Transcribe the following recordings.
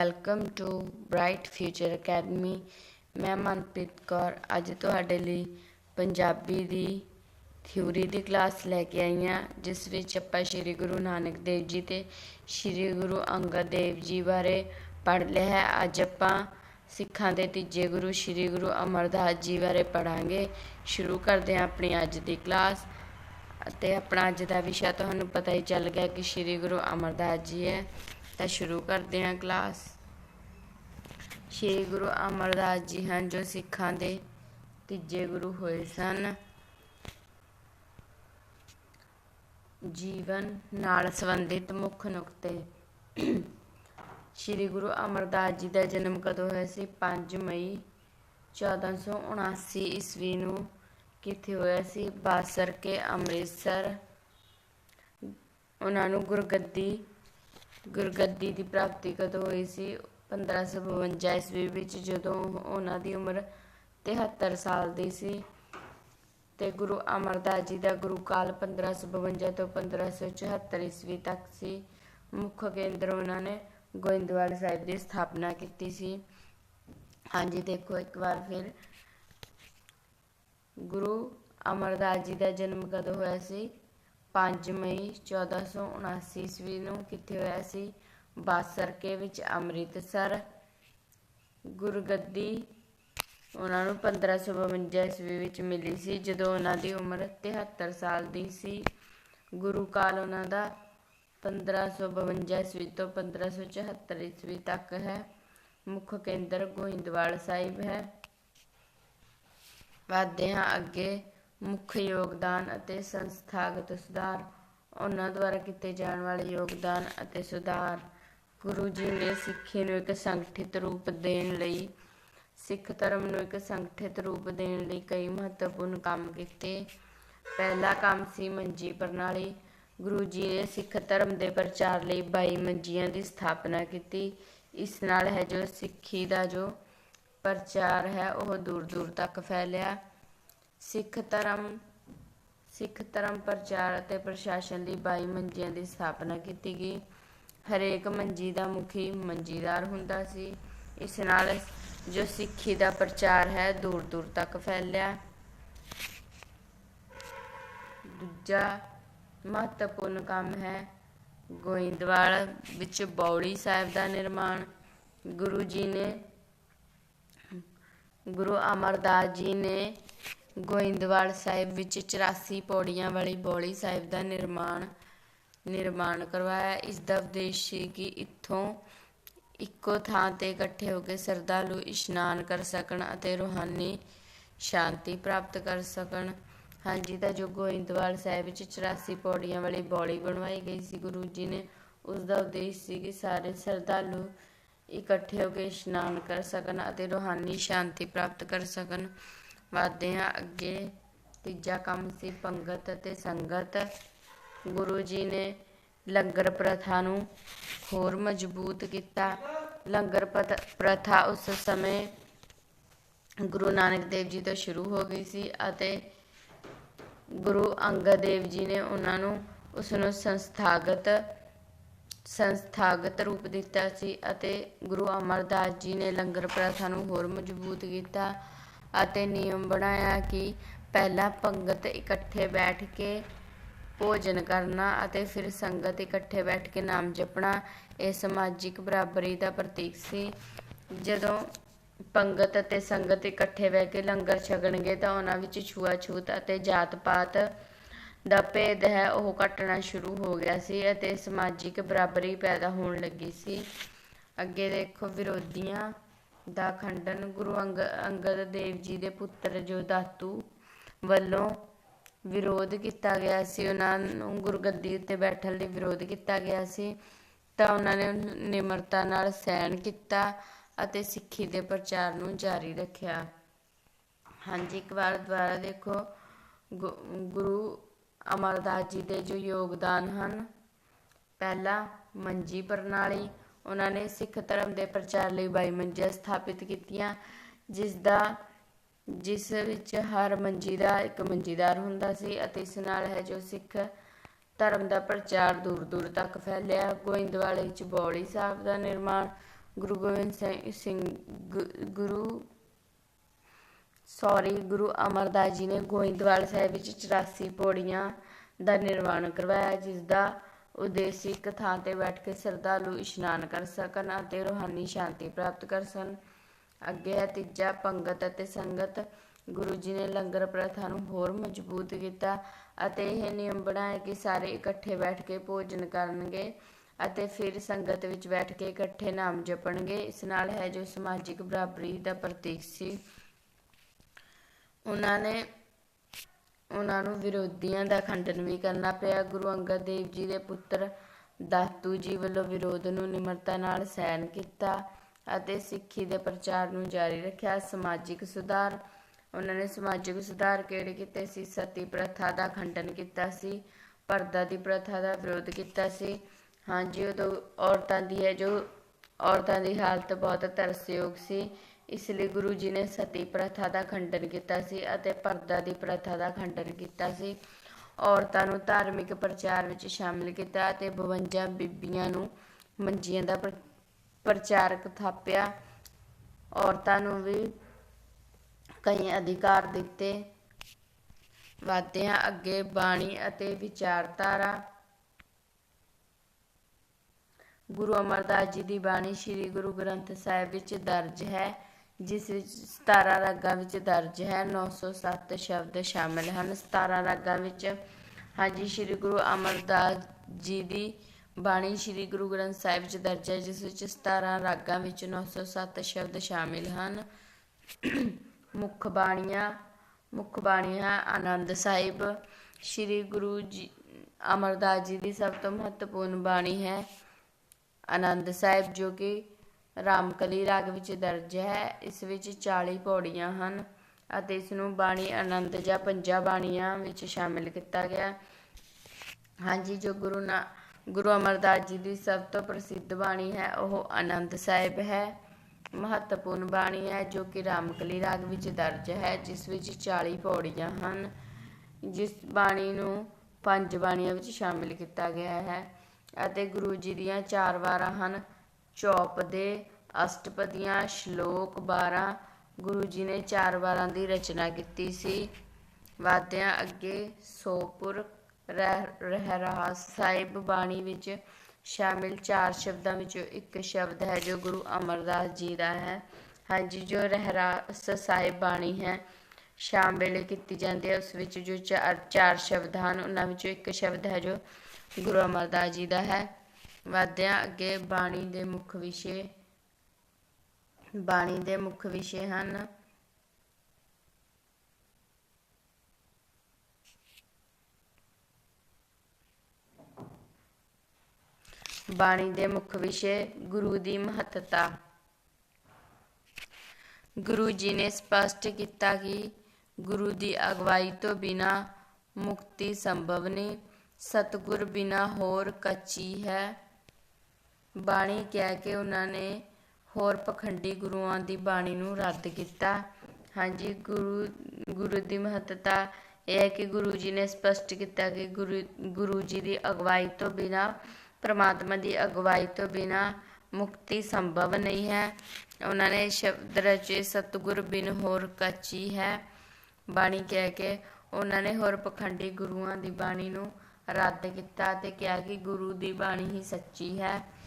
Welcome to Bright Future Academy ਮੈਂ ਮਨਪ੍ਰੀਤ ਕੌਰ, ਅੱਜ ਤੁਹਾਡੇ ਲਈ ਪੰਜਾਬੀ ਦੀ ਥਿਊਰੀ ਦੀ ਕਲਾਸ ਲੈ ਕੇ ਆਈ ਹਾਂ, ਜਿਸ ਵਿੱਚ ਆਪਾਂ ਸ੍ਰੀ ਗੁਰੂ ਨਾਨਕ ਦੇਵ ਜੀ ਤੇ ਸ੍ਰੀ ਗੁਰੂ ਅੰਗਦ ਦੇਵ ਜੀ ਬਾਰੇ ਪੜ੍ਹ ਲਿਆ ਹੈ। ਅੱਜ ਆਪਾਂ ਸਿੱਖਾਂ ਦੇ ਤੀਜੇ ਗੁਰੂ ਸ੍ਰੀ ਗੁਰੂ ਅਮਰਦਾਸ ਜੀ ਬਾਰੇ ਪੜਾਂਗੇ ਸ਼ੁਰੂ ਕਰਦੇ ਹਾਂ ਆਪਣੀ ਅੱਜ ਦੀ ਕਲਾਸ। ਅਤੇ ਆਪਣਾ ਅੱਜ ਦਾ ਵਿਸ਼ਾ ਤੁਹਾਨੂੰ ਪਤਾ ਹੀ ਚੱਲ ਗਿਆ ਕਿ ਸ੍ਰੀ ਗੁਰੂ ਅਮਰਦਾਸ ਜੀ ਹੈ। ਤਾਂ ਸ਼ੁਰੂ ਕਰਦੇ ਹਾਂ ਕਲਾਸ। ਸ੍ਰੀ ਗੁਰੂ ਅਮਰਦਾਸ ਜੀ ਹਨ ਜੋ ਸਿੱਖਾਂ ਦੇ ਤੀਜੇ ਗੁਰੂ ਹੋਏ ਸਨ। ਜੀਵਨ ਨਾਲ ਸੰਬੰਧਿਤ ਮੁੱਖ ਨੁਕਤੇ। ਸ੍ਰੀ ਗੁਰੂ ਅਮਰਦਾਸ ਜੀ ਦਾ ਜਨਮ ਕਦੋਂ ਹੋਇਆ ਸੀ? 5 ਮਈ 1479 ਈਸਵੀ ਨੂੰ ਕਿੱਥੇ ਹੋਇਆ ਸੀ? ਬਾਸਰ ਕੇ ਅੰਮ੍ਰਿਤਸਰ। ਉਹਨਾਂ ਨੂੰ ਗੁਰਗੱਦੀ ਗੁਰਗੱਦੀ ਦੀ ਪ੍ਰਾਪਤੀ ਕਦੋਂ ਹੋਈ ਸੀ? 1552 ਈਸਵੀ ਵਿੱਚ ਜਦੋਂ ਉਹਨਾਂ ਦੀ ਉਮਰ 73 ਸਾਲ ਦੀ ਸੀ ਤੇ ਗੁਰੂ ਅਮਰਦਾਸ ਜੀ ਦਾ ਗੁਰੂ ਕਾਲ 1552 ਤੋਂ 1574 ਈਸਵੀ ਤੱਕ ਸੀ। ਮੁੱਖ ਕੇਂਦਰ ਉਹਨਾਂ ਨੇ ਗੋਇੰਦਵਾਲ ਸਾਹਿਬ ਦੀ ਸਥਾਪਨਾ ਕੀਤੀ ਸੀ। ਹਾਂਜੀ, ਦੇਖੋ ਇੱਕ ਵਾਰ ਫਿਰ। ਗੁਰੂ ਅਮਰਦਾਸ ਜੀ ਦਾ ਜਨਮ ਕਦੋਂ ਹੋਇਆ ਸੀ? 5 ਮਈ 1479 ਈਸਵੀ ਨੂੰ ਕਿੱਥੇ ਹੋਇਆ ਸੀ? ਬਾਸਰਕੇ ਵਿੱਚ ਅੰਮ੍ਰਿਤਸਰ। ਗੁਰਗੱਦੀ ਉਹਨਾਂ ਨੂੰ 1552 ਈਸਵੀ ਵਿੱਚ ਮਿਲੀ ਸੀ, ਜਦੋਂ ਉਹਨਾਂ ਦੀ ਉਮਰ 73 ਸਾਲ ਦੀ ਸੀ। ਗੁਰੂ ਕਾਲ ਉਹਨਾਂ ਦਾ 1552 ਈਸਵੀ ਤੋਂ 1574 ਈਸਵੀ ਤੱਕ ਹੈ। ਮੁੱਖ ਕੇਂਦਰ ਗੋਇੰਦਵਾਲ ਸਾਹਿਬ ਹੈ। ਵਧਦੇ ਹਾਂ ਅੱਗੇ ਮੁੱਖ ਯੋਗਦਾਨ ਅਤੇ ਸੰਸਥਾਗਤ ਸੁਧਾਰ। ਉਹਨਾਂ ਦੁਆਰਾ ਕੀਤੇ ਜਾਣ ਵਾਲੇ ਯੋਗਦਾਨ ਅਤੇ ਸੁਧਾਰ ਗੁਰੂ ਜੀ ਨੇ ਸਿੱਖੀ ਨੂੰ ਇੱਕ ਸੰਗਠਿਤ ਰੂਪ ਦੇਣ ਲਈ, ਸਿੱਖ ਧਰਮ ਨੂੰ ਇੱਕ ਸੰਗਠਿਤ ਰੂਪ ਦੇਣ ਲਈ ਕਈ ਮਹੱਤਵਪੂਰਨ ਕੰਮ ਕੀਤੇ। ਪਹਿਲਾ ਕੰਮ ਸੀ ਮੰਜੀ ਪ੍ਰਣਾਲੀ। ਗੁਰੂ ਜੀ ਨੇ ਸਿੱਖ ਧਰਮ ਦੇ ਪ੍ਰਚਾਰ ਲਈ 22 ਮੰਜੀਆਂ ਦੀ ਸਥਾਪਨਾ ਕੀਤੀ। ਇਸ ਨਾਲ ਹੈ ਜੋ ਸਿੱਖੀ ਦਾ ਜੋ ਪ੍ਰਚਾਰ ਹੈ, ਉਹ ਦੂਰ ਦੂਰ ਤੱਕ ਫੈਲਿਆ। ਸਿੱਖ ਧਰਮ ਸਿੱਖ ਧਰਮ ਪ੍ਰਚਾਰ ਅਤੇ ਪ੍ਰਸ਼ਾਸਨ ਲਈ 22 ਮੰਜੀਆਂ ਦੀ ਸਥਾਪਨਾ ਕੀਤੀ ਗਈ। ਹਰੇਕ ਮੰਜੀ ਦਾ ਮੁਖੀ ਮੰਜੀਦਾਰ ਹੁੰਦਾ ਸੀ। ਇਸ ਨਾਲ ਜੋ ਸਿੱਖੀ ਦਾ ਪ੍ਰਚਾਰ ਹੈ, ਦੂਰ ਦੂਰ ਤੱਕ ਫੈਲਿਆ। ਦੂਜਾ ਮਹੱਤਵਪੂਰਨ ਕੰਮ ਹੈ, ਗੋਇੰਦਵਾਲ ਵਿੱਚ ਬੌੜੀ ਸਾਹਿਬ ਦਾ ਨਿਰਮਾਣ। ਗੁਰੂ ਜੀ ਨੇ, ਗੁਰੂ ਅਮਰਦਾਸ ਜੀ ਨੇ ਗੋਇੰਦਵਾਲ ਸਾਹਿਬ ਵਿੱਚ 84 ਪੌੜੀਆਂ ਵਾਲੀ ਬੌਲੀ ਸਾਹਿਬ ਦਾ ਨਿਰਮਾਣ ਨਿਰਮਾਣ ਕਰਵਾਇਆ। ਇਸ ਦਾ ਉਦੇਸ਼ ਸੀ ਕਿ ਇੱਥੋਂ ਇੱਕੋ ਥਾਂ ਤੇ ਇਕੱਠੇ ਹੋ ਕੇ ਸਰਦਾਲੂ ਇਸ਼ਨਾਨ ਕਰ ਸਕਣ ਅਤੇ ਰੂਹਾਨੀ ਸ਼ਾਂਤੀ ਪ੍ਰਾਪਤ ਕਰ ਸਕਣ। ਹਾਂਜੀ, ਤਾਂ ਜੋ ਗੋਇੰਦਵਾਲ ਸਾਹਿਬ ਵਿੱਚ 84 ਪੌੜੀਆਂ ਵਾਲੀ ਬੌਲੀ ਬਣਵਾਈ ਗਈ ਸੀ, ਗੁਰੂ ਜੀ ਨੇ ਉਸ ਦਾ ਉਦੇਸ਼ ਸੀ ਕਿ ਸਾਰੇ ਸਰਦਾਲੂ ਇਕੱਠੇ ਹੋ ਕੇ ਇਸ਼ਨਾਨ ਕਰ ਸਕਣ ਅਤੇ ਰੂਹਾਨੀ ਸ਼ਾਂਤੀ ਪ੍ਰਾਪਤ ਕਰ ਸਕਣ। ਵਧਦੇ ਅੱਗੇ। ਤੀਜਾ ਕੰਮ ਸੀ ਪੰਗਤ ਅਤੇ ਸੰਗਤ। ਗੁਰੂ ਜੀ ਨੇ ਲੰਗਰ ਪ੍ਰਥਾ ਨੂੰ ਹੋਰ ਮਜ਼ਬੂਤ ਕੀਤਾ। ਲੰਗਰ ਪ੍ਰਥਾ ਉਸ ਸਮੇਂ ਗੁਰੂ ਨਾਨਕ ਦੇਵ ਜੀ ਤੋਂ ਸ਼ੁਰੂ ਹੋ ਗਈ ਸੀ ਅਤੇ ਗੁਰੂ ਅੰਗਦ ਦੇਵ ਜੀ ਨੇ ਉਹਨਾਂ ਨੂੰ ਉਸ ਨੂੰ ਸੰਸਥਾਗਤ ਸੰਸਥਾਗਤ ਰੂਪ ਦਿੱਤਾ ਸੀ ਅਤੇ ਗੁਰੂ ਅਮਰਦਾਸ ਜੀ ਨੇ ਲੰਗਰ ਪ੍ਰਥਾ ਨੂੰ ਹੋਰ ਮਜ਼ਬੂਤ ਕੀਤਾ। ਅਤੇ ਨਿਯਮ ਬਣਾਇਆ ਕਿ ਪਹਿਲਾਂ ਪੰਗਤ ਇਕੱਠੇ ਬੈਠ ਕੇ ਭੋਜਨ ਕਰਨਾ ਅਤੇ ਫਿਰ ਸੰਗਤ ਇਕੱਠੇ ਬੈਠ ਕੇ ਨਾਮ ਜਪਣਾ, ਇਹ ਸਮਾਜਿਕ ਬਰਾਬਰੀ ਦਾ ਪ੍ਰਤੀਕ ਸੀ। ਜਦੋਂ ਪੰਗਤ ਅਤੇ ਸੰਗਤ ਇਕੱਠੇ ਬਹਿ ਕੇ ਲੰਗਰ ਛਕਣਗੇ ਤਾਂ ਉਹਨਾਂ ਵਿੱਚ ਛੂਆ-ਛੂਤ ਅਤੇ ਜਾਤ-ਪਾਤ ਦਾ ਭੇਦ ਹੈ। ਉਹ ਘਟਣਾ ਸ਼ੁਰੂ ਹੋ ਗਿਆ ਸੀ ਅਤੇ ਸਮਾਜਿਕ ਬਰਾਬਰੀ ਪੈਦਾ ਹੋਣ ਲੱਗੀ ਸੀ। ਅੱਗੇ ਦੇਖੋ, ਵਿਰੋਧੀਆਂ ਦਾ ਖੰਡਨ ਗੁਰੂ ਅੰਗ, ਅੰਗਦ ਦੇਵ ਜੀ ਦੇ ਪੁੱਤਰ ਜੋ ਦਾਤੂ ਵੱਲੋਂ ਵਿਰੋਧ ਕੀਤਾ ਗਿਆ ਸੀ, ਉਹਨਾਂ ਨੂੰ ਗੁਰਗੱਦੀ ਉੱਤੇ ਬੈਠਣ ਲਈ ਵਿਰੋਧ ਕੀਤਾ ਗਿਆ ਸੀ, ਤਾਂ ਉਹਨਾਂ ਨੇ ਨਿਮਰਤਾ ਨਾਲ ਸਹਿਣ ਕੀਤਾ ਅਤੇ ਸਿੱਖੀ ਦੇ ਪ੍ਰਚਾਰ ਨੂੰ ਜਾਰੀ ਰੱਖਿਆ। ਹਾਂਜੀ, ਇੱਕ ਵਾਰ ਦੁਬਾਰਾ ਦੇਖੋ ਗੁਰੂ ਅਮਰਦਾਸ ਜੀ ਦੇ ਜੋ ਯੋਗਦਾਨ ਹਨ, ਪਹਿਲਾ ਮੰਜੀ ਪ੍ਰਣਾਲੀ ਉਹਨਾਂ ਨੇ ਸਿੱਖ ਧਰਮ ਦੇ ਪ੍ਰਚਾਰ ਲਈ ਬਾਈ ਮੰਜੀਆਂ ਸਥਾਪਿਤ ਕੀਤੀਆਂ, ਜਿਸ ਦਾ, ਜਿਸ ਵਿੱਚ ਹਰ ਮੰਜੀ ਦਾ ਇੱਕ ਮੰਜੀਦਾਰ ਹੁੰਦਾ ਸੀ ਅਤੇ ਇਸ ਨਾਲ ਹੈ ਜੋ ਸਿੱਖ ਧਰਮ ਦਾ ਪ੍ਰਚਾਰ ਦੂਰ ਦੂਰ ਤੱਕ ਫੈਲਿਆ। ਗੋਇੰਦਵਾਲੇ ਵਿੱਚ ਬੌੜੀ ਸਾਹਿਬ ਦਾ ਨਿਰਮਾਣ, ਗੁਰੂ ਗੋਬਿੰਦ ਸਿੰਘ- ਗੁਰੂ, ਸੌਰੀ, ਗੁਰੂ ਅਮਰਦਾਸ ਜੀ ਨੇ ਗੋਇੰਦਵਾਲ ਸਾਹਿਬ ਵਿੱਚ 84 ਪੌੜੀਆਂ ਦਾ ਨਿਰਮਾਣ ਕਰਵਾਇਆ, ਜਿਸ ਦਾ ਉਦੇਸ਼ ਇੱਕ ਥਾਂ ਤੇ ਬੈਠ ਕੇ ਸ਼ਰਧਾਲੂ ਇਸ਼ਨਾਨ ਕਰ ਸਕਣ ਅਤੇ ਰੂਹਾਨੀ ਸ਼ਾਂਤੀ ਪ੍ਰਾਪਤ ਕਰ ਸਕਣ। ਅੱਗੇ ਹੈ ਤੀਜਾ, ਪੰਗਤ ਅਤੇ ਸੰਗਤ। ਗੁਰੂ ਜੀ ਨੇ ਲੰਗਰ ਪ੍ਰਥਾ ਨੂੰ ਹੋਰ ਮਜ਼ਬੂਤ ਕੀਤਾ ਅਤੇ ਇਹ ਨਿਯਮ ਬਣਾਇਆ ਕਿ ਸਾਰੇ ਇਕੱਠੇ ਬੈਠ ਕੇ ਭੋਜਨ ਕਰਨਗੇ ਅਤੇ ਫਿਰ ਸੰਗਤ ਵਿੱਚ ਬੈਠ ਕੇ ਇਕੱਠੇ ਨਾਮ ਜਪਣਗੇ। ਇਸ ਨਾਲ ਹੈ ਜੋ ਸਮਾਜਿਕ ਬਰਾਬਰੀ ਦਾ ਪ੍ਰਤੀਕ ਸੀ। ਉਹਨਾਂ ਨੇ ਉਹਨਾਂ ਨੂੰ ਵਿਰੋਧੀਆਂ ਦਾ ਖੰਡਨ ਵੀ ਕਰਨਾ ਪਿਆ। ਗੁਰੂ ਅੰਗਦ ਦੇਵ ਜੀ ਦੇ ਪੁੱਤਰ ਦਾਤੂ ਜੀ ਵੱਲੋਂ ਵਿਰੋਧ ਨੂੰ ਨਿਮਰਤਾ ਨਾਲ ਸਹਿਣ ਕੀਤਾ ਅਤੇ ਸਿੱਖੀ ਦੇ ਪ੍ਰਚਾਰ ਨੂੰ ਜਾਰੀ ਰੱਖਿਆ। ਸਮਾਜਿਕ ਸੁਧਾਰ, ਉਹਨਾਂ ਨੇ ਸਮਾਜਿਕ ਸੁਧਾਰ ਕਿਹੜੇ ਕੀਤੇ ਸੀ? ਸਤੀ ਪ੍ਰਥਾ ਦਾ ਖੰਡਨ ਕੀਤਾ ਸੀ, ਪਰਦਾ ਦੀ ਪ੍ਰਥਾ ਦਾ ਵਿਰੋਧ ਕੀਤਾ ਸੀ। ਹਾਂਜੀ, ਉਦੋਂ ਔਰਤਾਂ ਦੀ ਹੈ ਜੋ ਔਰਤਾਂ ਦੀ ਹਾਲਤ ਬਹੁਤ ਤਰਸਯੋਗ ਸੀ। ਇਸ ਲਈ ਗੁਰੂ ਜੀ ਨੇ ਸਤੀ ਪ੍ਰਥਾ ਦਾ ਖੰਡਨ ਕੀਤਾ ਸੀ ਅਤੇ ਪਰਦਾ ਦੀ ਪ੍ਰਥਾ ਦਾ ਖੰਡਨ ਕੀਤਾ ਸੀ। ਔਰਤਾਂ ਨੂੰ ਧਾਰਮਿਕ ਪ੍ਰਚਾਰ ਵਿੱਚ ਸ਼ਾਮਿਲ ਕੀਤਾ ਅਤੇ 52 ਬੀਬੀਆਂ ਨੂੰ ਮੰਜੀਆਂ ਦਾ ਪ੍ਰਚਾਰਕ ਥਾਪਿਆ। ਔਰਤਾਂ ਨੂੰ ਵੀ ਕਈ ਅਧਿਕਾਰ ਦਿੱਤੇ। ਵਾਦਿਆਂ ਅੱਗੇ ਬਾਣੀ ਅਤੇ ਵਿਚਾਰਧਾਰਾ। ਗੁਰੂ ਅਮਰਦਾਸ ਜੀ ਦੀ ਬਾਣੀ ਸ੍ਰੀ ਗੁਰੂ ਗ੍ਰੰਥ ਸਾਹਿਬ ਵਿੱਚ ਦਰਜ ਹੈ। ਜਿਸ ਵਿੱਚ 17 ਰਾਗਾਂ ਵਿੱਚ ਦਰਜ ਹੈ 907 ਸ਼ਬਦ ਸ਼ਾਮਿਲ ਹਨ। 17 ਰਾਗਾਂ ਵਿੱਚ ਹਾਂਜੀ, ਸ੍ਰੀ ਗੁਰੂ ਅਮਰਦਾਸ ਜੀ ਦੀ ਬਾਣੀ ਸ੍ਰੀ ਗੁਰੂ ਗ੍ਰੰਥ ਸਾਹਿਬ ਵਿੱਚ ਦਰਜ ਹੈ, ਜਿਸ ਵਿੱਚ 17 ਰਾਗਾਂ ਵਿੱਚ 907 ਸ਼ਬਦ ਸ਼ਾਮਿਲ ਹਨ। ਮੁੱਖ ਬਾਣੀਆਂ ਮੁੱਖ ਬਾਣੀਆਂ ਆਨੰਦ ਸਾਹਿਬ। ਸ੍ਰੀ ਗੁਰੂ ਜੀ, ਅਮਰਦਾਸ ਜੀ ਦੀ ਸਭ ਤੋਂ ਮਹੱਤਵਪੂਰਨ ਬਾਣੀ ਹੈ ਆਨੰਦ ਸਾਹਿਬ, ਜੋ ਕਿ ਰਾਮਕਲੀ ਰਾਗ ਵਿੱਚ ਦਰਜ ਹੈ। ਇਸ ਵਿੱਚ 40 ਪੌੜੀਆਂ ਹਨ ਅਤੇ ਇਸ ਨੂੰ ਬਾਣੀ ਆਨੰਦ ਜਾਂ ਪੰਜਾਂ ਬਾਣੀਆਂ ਵਿੱਚ ਸ਼ਾਮਿਲ ਕੀਤਾ ਗਿਆ ਹਾਂਜੀ, ਜੋ ਗੁਰੂ ਨਾ, ਗੁਰੂ ਅਮਰਦਾਸ ਜੀ ਦੀ ਸਭ ਤੋਂ ਪ੍ਰਸਿੱਧ ਬਾਣੀ ਹੈ, ਉਹ ਆਨੰਦ ਸਾਹਿਬ ਹੈ। ਮਹੱਤਵਪੂਰਨ ਬਾਣੀ ਹੈ, ਜੋ ਕਿ ਰਾਮਕਲੀ ਰਾਗ ਵਿੱਚ ਦਰਜ ਹੈ, ਜਿਸ ਵਿੱਚ 40 ਪੌੜੀਆਂ ਹਨ। ਜਿਸ ਬਾਣੀ ਨੂੰ ਪੰਜ ਬਾਣੀਆਂ ਵਿੱਚ ਸ਼ਾਮਿਲ ਕੀਤਾ ਗਿਆ ਹੈ ਅਤੇ ਗੁਰੂ ਜੀ ਦੀਆਂ ਚਾਰ ਵਾਰਾਂ ਹਨ। ਚੌਪ ਦੇ ਅਸ਼ਟਪਦੀਆਂ ਸ਼ਲੋਕ 12 ਗੁਰੂ ਜੀ ਨੇ ਚਾਰ ਵਾਰਾਂ ਦੀ ਰਚਨਾ ਕੀਤੀ ਸੀ। ਵਾਦਿਆਂ ਅੱਗੇ ਸੋਪੁਰ ਰਹਿ, ਰਹਿਰਾਸ ਸਾਹਿਬ ਬਾਣੀ ਵਿੱਚ ਸ਼ਾਮਿਲ ਚਾਰ ਸ਼ਬਦਾਂ ਵਿੱਚੋਂ ਇੱਕ ਸ਼ਬਦ ਹੈ ਜੋ ਗੁਰੂ ਅਮਰਦਾਸ ਜੀ ਦਾ ਹੈ। ਹਾਂਜੀ, ਜੋ ਰਹਿਰਾਸ ਸਾਹਿਬ ਬਾਣੀ ਹੈ ਸ਼ਾਮ ਵੇਲੇ ਕੀਤੀ ਜਾਂਦੀ ਹੈ। ਉਸ ਵਿੱਚ ਜੋ ਚਾਰ ਚਾਰ ਸ਼ਬਦ ਹਨ, ਉਹਨਾਂ ਵਿੱਚੋਂ ਇੱਕ ਸ਼ਬਦ ਹੈ ਜੋ ਗੁਰੂ ਅਮਰਦਾਸ ਜੀ ਦਾ ਹੈ। ਵਾਦਿਆਂ ਅੱਗੇ ਬਾਣੀ ਦੇ ਮੁੱਖ ਵਿਸ਼ੇ, ਬਾਣੀ ਦੇ ਮੁੱਖ ਵਿਸ਼ੇ ਹਨ। ਬਾਣੀ ਦੇ ਮੁੱਖ ਵਿਸ਼ੇ, ਗੁਰੂ ਦੀ ਮਹੱਤਤਾ। ਗੁਰੂ ਜੀ ਨੇ ਸਪਸ਼ਟ ਕੀਤਾ ਕਿ ਗੁਰੂ ਦੀ ਅਗਵਾਈ ਤੋਂ ਬਿਨਾ ਮੁਕਤੀ ਸੰਭਵ ਨਹੀਂ, ਸਤਿਗੁਰ ਬਿਨਾ ਹੋਰ ਕੱਚੀ ਹੈ। ਬਾਣੀ ਕਹਿ ਕੇ ਉਹਨਾਂ ਨੇ ਹੋਰ ਪਖੰਡੀ ਗੁਰੂਆਂ ਦੀ ਬਾਣੀ ਨੂੰ ਰੱਦ ਕੀਤਾ। ਹਾਂਜੀ, ਗੁਰੂ ਗੁਰੂ ਦੀ ਮਹੱਤਤਾ ਇਹ ਹੈ ਕਿ ਗੁਰੂ ਜੀ ਨੇ ਸਪਸ਼ਟ ਕੀਤਾ ਕਿ ਗੁਰੂ ਗੁਰੂ ਜੀ ਦੀ ਅਗਵਾਈ ਤੋਂ ਬਿਨਾ, ਪ੍ਰਮਾਤਮਾ ਦੀ ਅਗਵਾਈ ਤੋਂ ਬਿਨਾ ਮੁਕਤੀ ਸੰਭਵ ਨਹੀਂ ਹੈ। ਉਹਨਾਂ ਨੇ ਸ਼ਬਦ ਰਚੇ ਸਤਿਗੁਰ ਬਿਨ ਹੋਰ ਕੱਚੀ ਹੈ। ਬਾਣੀ ਕਹਿ ਕੇ ਉਹਨਾਂ ਨੇ ਹੋਰ ਪਖੰਡੀ ਗੁਰੂਆਂ ਦੀ ਬਾਣੀ ਨੂੰ ਰੱਦ ਕੀਤਾ ਤੇ ਕਿਹਾ ਕਿ ਗੁਰੂ ਦੀ ਬਾਣੀ ਹੀ ਸੱਚੀ ਹੈ।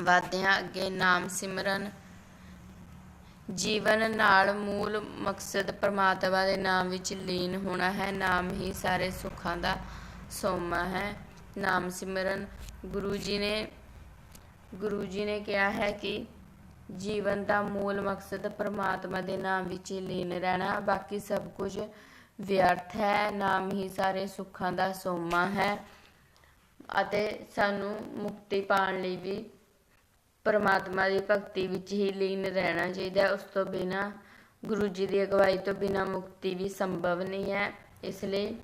ਵਾਦਿਆਂ ਅੱਗੇ ਨਾਮ ਸਿਮਰਨ। ਜੀਵਨ ਨਾਲ ਮੂਲ ਮਕਸਦ ਪਰਮਾਤਮਾ ਦੇ ਨਾਮ ਵਿੱਚ ਲੀਨ ਹੋਣਾ ਹੈ। ਨਾਮ ਹੀ ਸਾਰੇ ਸੁੱਖਾਂ ਦਾ ਸੋਮਾ ਹੈ। ਨਾਮ ਸਿਮਰਨ, ਗੁਰੂ ਜੀ ਨੇ, ਗੁਰੂ ਜੀ ਨੇ ਕਿਹਾ ਹੈ ਕਿ ਜੀਵਨ ਦਾ ਮੂਲ ਮਕਸਦ ਪਰਮਾਤਮਾ ਦੇ ਨਾਮ ਵਿੱਚ ਹੀ ਲੀਨ ਰਹਿਣਾ। ਬਾਕੀ ਸਭ ਕੁਝ ਵਿਅਰਥ ਹੈ। ਨਾਮ ਹੀ ਸਾਰੇ ਸੁੱਖਾਂ ਦਾ ਸੋਮਾ ਹੈ ਅਤੇ ਸਾਨੂੰ ਮੁਕਤੀ ਪਾਉਣ ਲਈ ਵੀ ਪਰਮਾਤਮਾ ਦੀ ਭਗਤੀ ਵਿੱਚ ਹੀ ਲੀਨ ਰਹਿਣਾ ਚਾਹੀਦਾ ਹੈ। ਉਸ ਤੋਂ ਬਿਨਾ ਗੁਰੂ ਜੀ ਦੀ ਅਗਵਾਈ ਤੋਂ ਬਿਨਾ ਮੁਕਤੀ ਵੀ ਸੰਭਵ ਨਹੀਂ ਹੈ। ਇਸ ਲਈ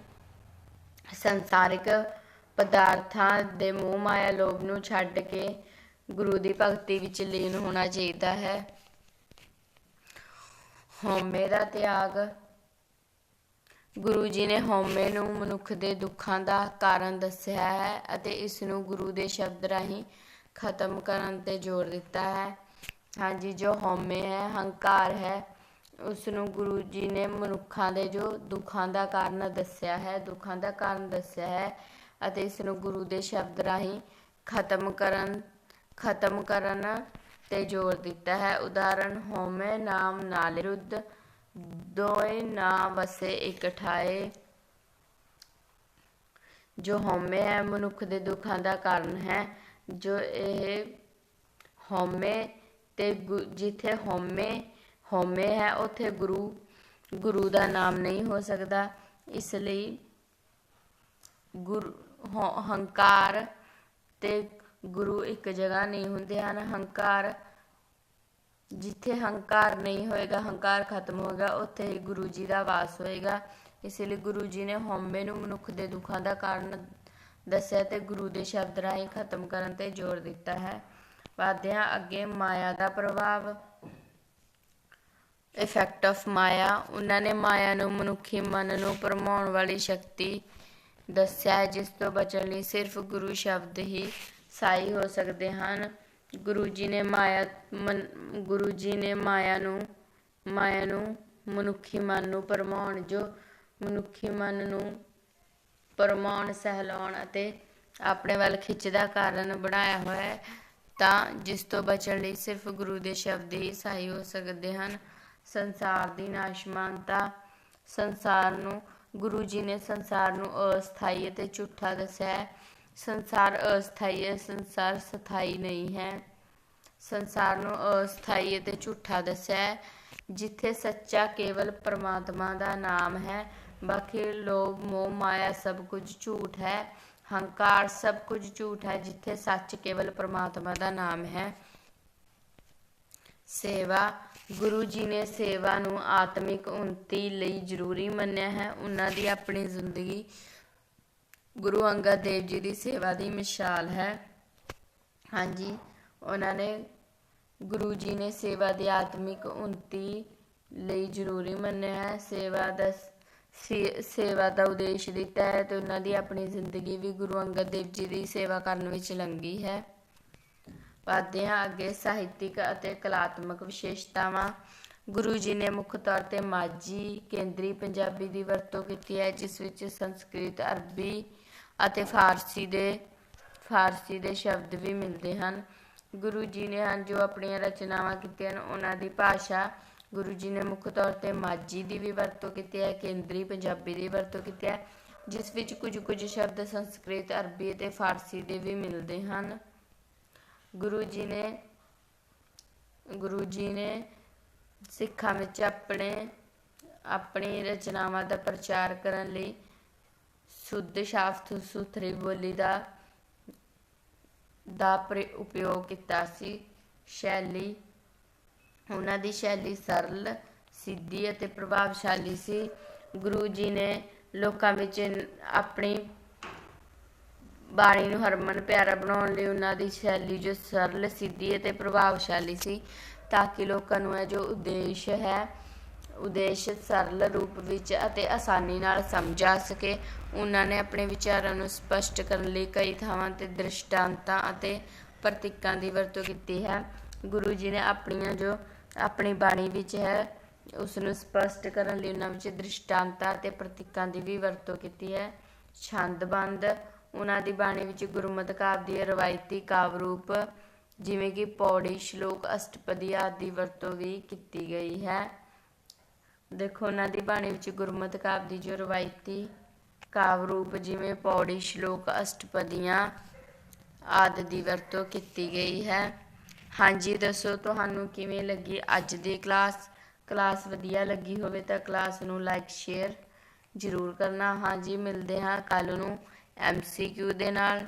ਸੰਸਾਰਿਕ ਪਦਾਰਥਾਂ ਦੇ ਮੋਹ ਮਾਇਆ ਲੋਭ ਨੂੰ ਛੱਡ ਕੇ ਗੁਰੂ ਦੀ ਭਗਤੀ ਵਿੱਚ ਲੀਨ ਹੋਣਾ ਚਾਹੀਦਾ ਹੈ। ਹਉਮੈ ਦਾ ਤਿਆਗ। ਗੁਰੂ ਜੀ ਨੇ ਹਉਮੈ ਨੂੰ ਮਨੁੱਖ ਦੇ ਦੁੱਖਾਂ ਦਾ ਕਾਰਨ ਦੱਸਿਆ ਹੈ ਅਤੇ ਇਸ ਨੂੰ ਗੁਰੂ ਦੇ ਸ਼ਬਦ ਰਾਹੀਂ ਖਤਮ ਕਰਨ ਤੇ ਜ਼ੋਰ ਦਿੱਤਾ ਹੈ। ਹਾਂਜੀ, ਜੋ ਹਉਮੈ ਹੈ, ਹੰਕਾਰ ਹੈ ਉਸ ਨੂੰ ਗੁਰੂ ਜੀ ਨੇ ਮਨੁੱਖਾਂ ਦੇ ਜੋ ਦੁੱਖਾਂ ਦਾ ਕਾਰਨ ਦੱਸਿਆ ਹੈ, ਦੁੱਖਾਂ ਦਾ ਕਾਰਨ ਦੱਸਿਆ ਹੈ ਅਤੇ ਇਸ ਨੂੰ ਗੁਰੂ ਦੇ ਸ਼ਬਦ ਰਾਹੀਂ ਖਤਮ ਕਰਨ ਖਤਮ ਕਰਨ ਤੇ ਜ਼ੋਰ ਦਿੱਤਾ ਹੈ। ਉਦਾਹਰਣ ਹਉਮੈ ਨਾਮ ਨਾਲ ਰੁੱਧ ਦੋਏ ਨਾ ਵਸੇ ਇਕਠਾਏ ਜੋ ਹਉਮੈ ਹੈ, ਮਨੁੱਖ ਦੇ ਦੁੱਖਾਂ ਦਾ ਕਾਰਨ ਹੈ। ਜੋ ਇਹ ਹਉਮੈ ਤੇ ਗੁ- ਜਿੱਥੇ ਹਉਮੈ ਹਉਮੈ ਹੈ, ਉੱਥੇ ਗੁਰੂ ਗੁਰੂ ਦਾ ਨਾਮ ਨਹੀਂ ਹੋ ਸਕਦਾ। ਇਸ ਲਈ ਗੁਰ, ਹਉ- ਹੰਕਾਰ ਤੇ ਗੁਰੂ ਇੱਕ ਜਗ੍ਹਾ ਨਹੀਂ ਹੁੰਦੇ ਹਨ। ਹੰਕਾਰ, ਜਿੱਥੇ ਹੰਕਾਰ ਨਹੀਂ ਹੋਏਗਾ, ਹੰਕਾਰ ਖਤਮ ਹੋਏਗਾ, ਉੱਥੇ ਹੀ ਗੁਰੂ ਜੀ ਦਾ ਵਾਸ ਹੋਏਗਾ। ਇਸ ਲਈ ਗੁਰੂ ਜੀ ਨੇ ਹਉਮੈ ਨੂੰ ਮਨੁੱਖ ਦੇ ਦੁੱਖਾਂ ਦਾ ਕਾਰਨ ਦੱਸਿਆ ਤੇ ਗੁਰੂ ਦੇ ਸ਼ਬਦ ਰਾਹੀਂ ਖਤਮ ਕਰਨ ਤੇ ਜ਼ੋਰ ਦਿੱਤਾ ਹੈ। ਵਾਧਿਆਂ ਅੱਗੇ ਮਾਇਆ ਦਾ ਪ੍ਰਭਾਵ। ਇਫੈਕਟ ਆਫ ਮਾਇਆ। ਉਹਨਾਂ ਨੇ ਮਾਇਆ ਨੂੰ ਮਨੁੱਖੀ ਮਨ ਨੂੰ ਭਰਮਾਉਣ ਵਾਲੀ ਸ਼ਕਤੀ ਦੱਸਿਆ ਹੈ, ਜਿਸ ਤੋਂ ਬਚਣ ਲਈ ਸਿਰਫ ਗੁਰੂ ਸ਼ਬਦ ਹੀ ਸਾਈ ਹੋ ਸਕਦੇ ਹਨ। ਗੁਰੂ ਜੀ ਨੇ ਮਾਇਆ ਮਨ- ਗੁਰੂ ਜੀ ਨੇ ਮਾਇਆ ਨੂੰ ਮਾਇਆ ਨੂੰ ਮਨੁੱਖੀ ਮਨ ਨੂੰ ਭਰਮਾਉਣ, ਜੋ ਮਨੁੱਖੀ ਮਨ ਨੂੰ ਭਰਮਾਉਣ ਸਹਿਲਾਉਣ ਅਤੇ ਆਪਣੇ ਵੱਲ ਖਿੱਚਦਾ ਕਾਰਨ ਬਣਾਇਆ ਹੋਇਆ ਹੈ, ਤਾਂ ਜਿਸ ਤੋਂ ਬਚਣ ਲਈ ਸਿਰਫ ਗੁਰੂ ਦੇ ਸ਼ਬਦ ਹੀ ਸਹਾਈ ਹੋ ਸਕਦੇ ਹਨ। ਸੰਸਾਰ ਦੀ ਨਾਸ਼ਮਾਨਤਾ, ਸੰਸਾਰ ਨੂੰ, ਗੁਰੂ ਜੀ ਨੇ ਸੰਸਾਰ ਨੂੰ ਅਸਥਾਈ ਅਤੇ ਝੂਠਾ ਦੱਸਿਆ ਹੈ। ਸੰਸਾਰ ਅਸਥਾਈ ਹੈ, ਸੰਸਾਰ ਸਥਾਈ ਨਹੀਂ ਹੈ। ਸੰਸਾਰ ਨੂੰ ਅਸਥਾਈ ਅਤੇ ਝੂਠਾ ਦੱਸਿਆ ਹੈ, ਜਿੱਥੇ ਸੱਚਾ ਕੇਵਲ ਪਰਮਾਤਮਾ ਦਾ ਨਾਮ ਹੈ ਬਖਿਲ ਲੋਭ, ਮੋਹ, ਮਾਇਆ ਸਭ ਕੁਝ ਝੂਠ ਹੈ। ਹੰਕਾਰ ਸਭ ਕੁਝ ਝੂਠ ਹੈ, ਜਿੱਥੇ ਸੱਚ ਕੇਵਲ ਪ੍ਰਮਾਤਮਾ ਦਾ ਨਾਮ ਹੈ। ਸੇਵਾ, ਗੁਰੂ ਜੀ ਨੇ ਸੇਵਾ ਨੂੰ ਆਤਮਿਕ ਉન્નਤੀ ਲਈ ਜ਼ਰੂਰੀ ਮੰਨਿਆ ਹੈ। ਉਹਨਾਂ ਦੀ ਆਪਣੀ ਜ਼ਿੰਦਗੀ ਗੁਰੂ ਅੰਗਦ ਦੇਵ ਜੀ ਦੀ ਸੇਵਾ ਦੀ ਮਿਸਾਲ ਹੈ। ਹਾਂਜੀ, ਉਹਨਾਂ ਨੇ ਗੁਰੂ ਜੀ ਨੇ ਸੇਵਾ ਦੀ ਆਤਮਿਕ ਉન્નਤੀ ਲਈ ਜ਼ਰੂਰੀ ਮੰਨਿਆ ਹੈ। ਸੇਵਾ ਦਾ ਸੇਵਾ ਦਾ ਉਦੇਸ਼ ਦਿੱਤਾ ਹੈ ਤੇ ਉਹਨਾਂ ਦੀ ਆਪਣੀ ਜ਼ਿੰਦਗੀ ਵੀ ਗੁਰੂ ਅੰਗਦ ਦੇਵ ਜੀ ਦੀ ਸੇਵਾ ਕਰਨ ਵਿੱਚ ਲੰਗੀ ਹੈ। ਵਧਦੇ ਹਾਂ ਅੱਗੇ ਸਾਹਿਤਿਕ ਅਤੇ ਕਲਾਤਮਕ ਵਿਸ਼ੇਸ਼ਤਾਵਾਂ। ਗੁਰੂ ਜੀ ਨੇ ਮੁੱਖ ਤੌਰ ਤੇ ਮਾਝੀ ਕੇਂਦਰੀ ਪੰਜਾਬੀ ਦੀ ਵਰਤੋਂ ਕੀਤੀ ਹੈ, ਜਿਸ ਵਿੱਚ ਸੰਸਕ੍ਰਿਤ, ਅਰਬੀ ਅਤੇ ਫਾਰਸੀ ਦੇ ਫਾਰਸੀ ਦੇ ਸ਼ਬਦ ਵੀ ਮਿਲਦੇ ਹਨ। ਗੁਰੂ ਜੀ ਨੇ ਹਨ ਜੋ ਆਪਣੀਆਂ ਰਚਨਾਵਾਂ ਕੀਤੀਆਂ ਹਨ, ਉਹਨਾਂ ਦੀ ਭਾਸ਼ਾ ਗੁਰੂ ਜੀ ਨੇ ਮੁੱਖ ਤੌਰ ਤੇ ਮਾਝੀ ਦੀ ਵੀ ਵਰਤੋਂ ਕੀਤੀ ਹੈ, ਕੇਂਦਰੀ ਪੰਜਾਬੀ ਦੀ ਵਰਤੋਂ ਕੀਤੀ ਹੈ, ਜਿਸ ਵਿੱਚ ਕੁਝ ਕੁਝ ਸ਼ਬਦ ਸੰਸਕ੍ਰਿਤ, ਅਰਬੀ ਅਤੇ ਫਾਰਸੀ ਦੇ ਵੀ ਮਿਲਦੇ ਹਨ। ਗੁਰੂ ਜੀ ਨੇ, ਗੁਰੂ ਜੀ ਨੇ ਸਿੱਖਾਂ ਵਿੱਚ ਆਪਣੇ, ਆਪਣੀ ਰਚਨਾਵਾਂ ਦਾ ਪ੍ਰਚਾਰ ਕਰਨ ਲਈ ਸ਼ੁੱਧ ਸ਼ਾਫ਼ਤ ਸੁਥਰੀ ਬੋਲੀ ਦਾ ਦਾ ਪ੍ਰ- ਉਪਯੋਗ ਕੀਤਾ ਸੀ। ਸ਼ੈਲੀ ਉਹਨਾਂ ਦੀ ਸ਼ੈਲੀ ਸਰਲ, ਸਿੱਧੀ ਅਤੇ ਪ੍ਰਭਾਵਸ਼ਾਲੀ ਸੀ। ਗੁਰੂ ਜੀ ਨੇ ਲੋਕਾਂ ਵਿੱਚ ਆਪਣੀ ਬਾਣੀ ਨੂੰ ਹਰਮਨ ਪਿਆਰਾ ਬਣਾਉਣ ਲਈ ਉਹਨਾਂ ਦੀ ਸ਼ੈਲੀ ਜੋ ਸਰਲ, ਸਿੱਧੀ ਅਤੇ ਪ੍ਰਭਾਵਸ਼ਾਲੀ ਸੀ, ਤਾਂ ਕਿ ਲੋਕਾਂ ਨੂੰ ਇਹ ਜੋ ਉਦੇਸ਼ ਹੈ, ਉਦੇਸ਼ ਸਰਲ ਰੂਪ ਵਿੱਚ ਅਤੇ ਆਸਾਨੀ ਨਾਲ ਸਮਝਾ ਸਕੇ। ਉਹਨਾਂ ਨੇ ਆਪਣੇ ਵਿਚਾਰਾਂ ਨੂੰ ਸਪਸ਼ਟ ਕਰਨ ਲਈ ਕਈ ਥਾਵਾਂ ਤੇ ਦ੍ਰਿਸ਼ਟਾਂਤਾਂ ਅਤੇ ਪ੍ਰਤੀਕਾਂ ਦੀ ਵਰਤੋਂ ਕੀਤੀ ਹੈ। ਗੁਰੂ ਜੀ ਨੇ ਆਪਣੀਆਂ ਜੋ ਆਪਣੀ ਬਾਣੀ ਵਿੱਚ ਹੈ ਉਸ ਨੂੰ ਸਪਸ਼ਟ ਕਰਨ ਲਈ ਉਹਨਾਂ ਵਿੱਚ ਦ੍ਰਿਸ਼ਟਾਂਤਾਂ ਅਤੇ ਪ੍ਰਤੀਕਾਂ ਦੀ ਵੀ ਵਰਤੋਂ ਕੀਤੀ ਹੈ। ਛੰਦਬੰਦ ਉਹਨਾਂ ਦੀ ਬਾਣੀ ਵਿੱਚ ਗੁਰਮਤਿ ਕਾਵਿ ਦੀ ਰਵਾਇਤੀ ਕਾਵਿ ਰੂਪ ਜਿਵੇਂ ਕਿ ਪੌੜੀ, ਸ਼ਲੋਕ, ਅਸ਼ਟਪਦੀ ਆਦਿ ਦੀ ਵਰਤੋਂ ਵੀ ਕੀਤੀ ਗਈ ਹੈ। ਦੇਖੋ, ਉਹਨਾਂ ਦੀ ਬਾਣੀ ਵਿੱਚ ਗੁਰਮਤਿ ਕਾਵਿ ਦੀ ਜੋ ਰਵਾਇਤੀ ਕਾਵਿ ਰੂਪ ਜਿਵੇਂ ਪੌੜੀ, ਸ਼ਲੋਕ, ਅਸ਼ਟਪਦੀਆਂ ਆਦਿ ਦੀ ਵਰਤੋਂ ਕੀਤੀ ਗਈ ਹੈ। ਹਾਂਜੀ, ਦੱਸੋ ਤੁਹਾਨੂੰ ਕਿਵੇਂ ਲੱਗੀ ਅੱਜ ਦੀ ਕਲਾਸ? ਕਲਾਸ ਵਧੀਆ ਲੱਗੀ ਹੋਵੇ ਤਾਂ ਕਲਾਸ ਨੂੰ ਲਾਈਕ, ਸ਼ੇਅਰ ਜ਼ਰੂਰ ਕਰਨਾ। ਹਾਂਜੀ, ਮਿਲਦੇ ਹਾਂ ਕੱਲ ਨੂੰ ਐਮਸੀਕਿਊ ਦੇ ਨਾਲ।